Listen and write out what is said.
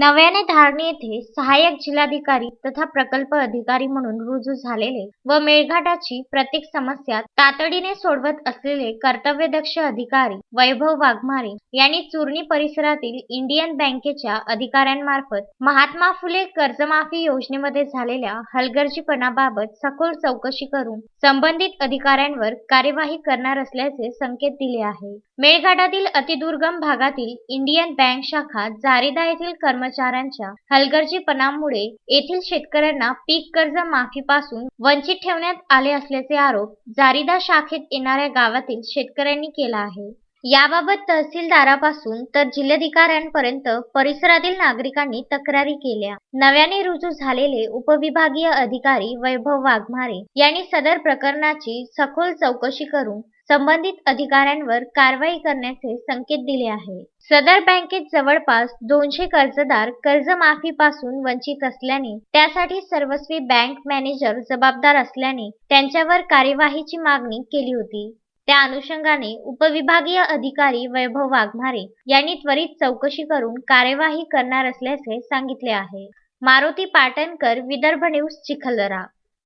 नव्याने धारणी येथे सहाय्यक जिल्हाधिकारी तथा प्रकल्प अधिकारी म्हणून रुजू झालेले व मेळघाटाची प्रत्येक समस्या तातडीने सोडवत असलेले कर्तव्यदक्ष अधिकारी वैभव वाघमारे यांनी चुरणी परिसरातील इंडियन बँकेच्या अधिकाऱ्यांमार्फत महात्मा फुले कर्जमाफी योजनेमध्ये झालेल्या हलगर्जीपणाबाबत सखोल चौकशी करून संबंधित अधिकाऱ्यांवर कार्यवाही करणार असल्याचे संकेत दिले आहे. मेळघाटातील अतिदुर्गम भागातील इंडियन बँक शाखा जारिदा येथील कर्मचाऱ्यांच्या हलगर्जीपणामुळे येथील शेतकऱ्यांना पीक कर्ज माफीपासून वंचित ठेवण्यात आले असल्याचे आरोप जारीदा शाखेत येणाऱ्या गावातील शेतकऱ्यांनी केला आहे. याबाबत तहसीलदारापासून तर जिल्हाधिकाऱ्यांपर्यंत परिसरातील नागरिकांनी तक्रारी केल्या. नव्याने रुजू झालेले उपविभागीय अधिकारी वैभव वाघमारे यांनी सदर प्रकरणाची सखोल चौकशी करून संबंधित अधिकाऱ्यांवर कारवाई करण्याचे संकेत दिले आहे. सदर बँकेत जवळपास दोनशे कर्जदार कर्जमाफीपासून वंचित असल्याने त्यासाठी सर्वस्वी बँक मॅनेजर जबाबदार असल्याने त्यांच्यावर कार्यवाहीची मागणी केली होती. त्या अनुषंगाने उपविभागीय अधिकारी वैभव वाघमारे यांनी त्वरित चौकशी करून कार्यवाही करणार असल्याचे सांगितले आहे. मारुती पाटणकर विदर्भ न्यूज चिखलदरा.